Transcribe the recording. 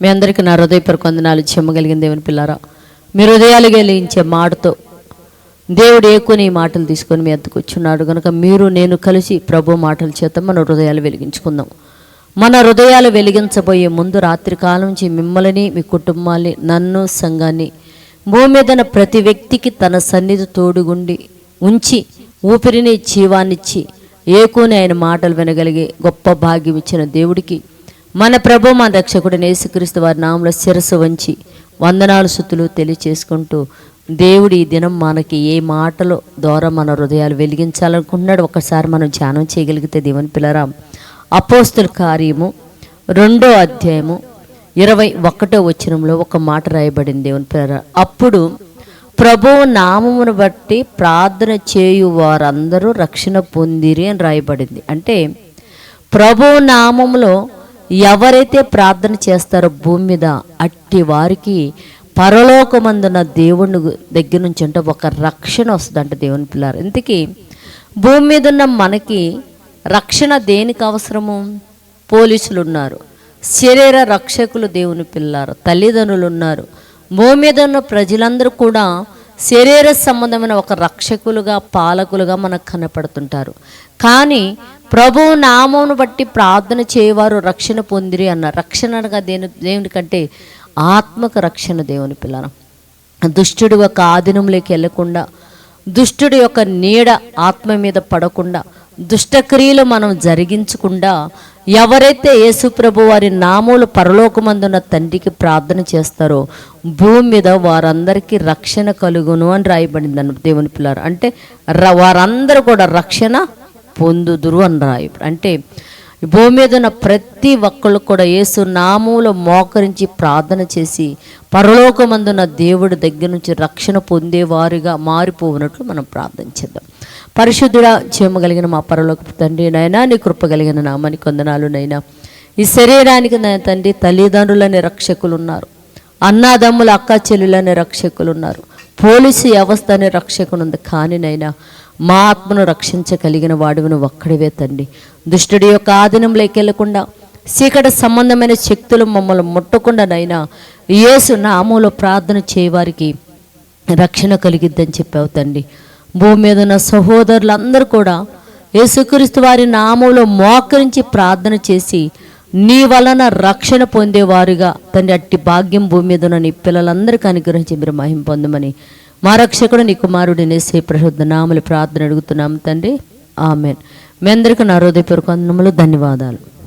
మీ అందరికీ నా హృదయపూర్వక వందనాలు చెమ్మగలిగిన దేవుని పిల్లారా. మీ హృదయాలు గెలిగించే మాటతో దేవుడు ఏకుని ఈ మాటలు తీసుకొని మీ అద్దకు వచ్చున్నాడు? కనుక మీరు నేను కలిసి ప్రభు మాటల చేత మన హృదయాలు వెలిగించుకుందాం. మన హృదయాలు వెలిగించబోయే ముందు రాత్రి కాలం నుంచి మిమ్మల్ని మీ కుటుంబాన్ని నన్ను సంఘాన్ని భూమి మీద ప్రతి వ్యక్తికి తన సన్నిధి తోడుగుండి ఉంచి ఊపిరిని జీవాన్నిచ్చి ఏకోని ఆయన మాటలు వినగలిగే గొప్ప భాగ్యం ఇచ్చిన దేవుడికి మన ప్రభు మా రక్షకుడు యేసుక్రీస్తు వారి నామంలో శిరస్సు వంచి వందనాలు శుతులు తెలియచేసుకుంటూ దేవుడు ఈ దినం మనకి ఏ మాటలు ద్వారా మన హృదయాలు వెలిగించాలనుకుంటున్నాడు ఒకసారి మనం ధ్యానం చేయగలిగితే దేవుని పిల్లరాం. అపోస్తుల కార్యము రెండో అధ్యాయము ఇరవై ఒకటో వచనంలో ఒక మాట రాయబడింది దేవుని పిల్లరా. అప్పుడు ప్రభువు నామమును బట్టి ప్రార్థన చేయు వారందరూ రక్షణ పొందిరి అని రాయబడింది. అంటే ప్రభు నామములో ఎవరైతే ప్రార్థన చేస్తారో భూమి మీద అట్టి వారికి పరలోకమందున దేవుని దగ్గర నుంచి అంటే ఒక రక్షణ వస్తుందంట దేవుని పిల్లారు ఇంతకీ భూమి మీద ఉన్న మనకి రక్షణ దేనికి అవసరము? పోలీసులు ఉన్నారు శరీర రక్షకులు దేవుని పిల్లారు తల్లిదండ్రులు ఉన్నారు. భూమి మీద ఉన్న ప్రజలందరూ కూడా శరీర సంబంధమైన ఒక రక్షకులుగా పాలకులుగా మనకు కనపడుతుంటారు. కానీ ప్రభువు నామమును బట్టి ప్రార్థన చేయవారు రక్షణ పొందిరి అన్న రక్షణ అనగా దేని దేవునికంటే ఆత్మక రక్షణ దేవుని పిల్లల. దుష్టుడు ఒక ఆధీనంలోకి వెళ్ళకుండా దుష్టుడి యొక్క నీడ ఆత్మ మీద పడకుండా దుష్టక్రియలు మనం జరిగించకుండా ఎవరైతే యేసుప్రభు వారి నామూలు పరలోకమందున్న తండ్రికి ప్రార్థన చేస్తారో భూమి మీద వారందరికీ రక్షణ కలుగును అని రాయబడింది అన్న దేవుని పిల్లలు. అంటే ర- వారందరూ కూడా రక్షణ పొందుదురు అని రాయి అంటే భూమి మీద ఉన్న ప్రతి ఒక్కళ్ళు కూడా యేసు నామములో మోకరించి ప్రార్థన చేసి పరలోకమందున్న దేవుడి దగ్గర నుంచి రక్షణ పొందేవారుగా మారిపోవునట్లు మనం ప్రార్థన చేద్దాం. పరిశుద్ధుడా చేయమగలిగిన మా పరలోక తండ్రి నైనా నీ కృప కలిగిన కొందనాలు నైనా ఈ శరీరానికి నా తండ్రి తల్లిదండ్రులనే రక్షకులు ఉన్నారు అన్నాదమ్ముల అక్క చెల్లెలనే రక్షకులు ఉన్నారు పోలీసు వ్యవస్థ అనే రక్షకులు ఉంది కానీ నైనా మా ఆత్మను రక్షించగలిగిన వాడివి ఒక్కడివే తండ్రి. దుష్టుడి యొక్క ఆధీనంలోకి వెళ్ళకుండా చీకటి సంబంధమైన శక్తులు మమ్మల్ని ముట్టకుండా నైనా యేసు నామంలో ప్రార్థన చేయవారికి రక్షణ కలిగిద్దని చెప్పావు తండ్రి. భూమి మీద ఉన్న సహోదరులందరూ కూడా యేసుక్రీస్తు వారి నామంలో మోకరించి ప్రార్థన చేసి నీ వలన రక్షణ పొందేవారుగా తండ్రి అట్టి భాగ్యం భూమి మీద ఉన్న నీ పిల్లలందరికీ అనుగ్రహించి మీరు మహిం పొందమని మా రక్షకుడు నీ కుమారుడు నేసే ప్రశుద్ధ నామలు ప్రార్థన అడుగుతున్నాము తండ్రి. ఆమెన్. మీ అందరికీ నా హృదయపూర్వక ధన్యవాదాలు.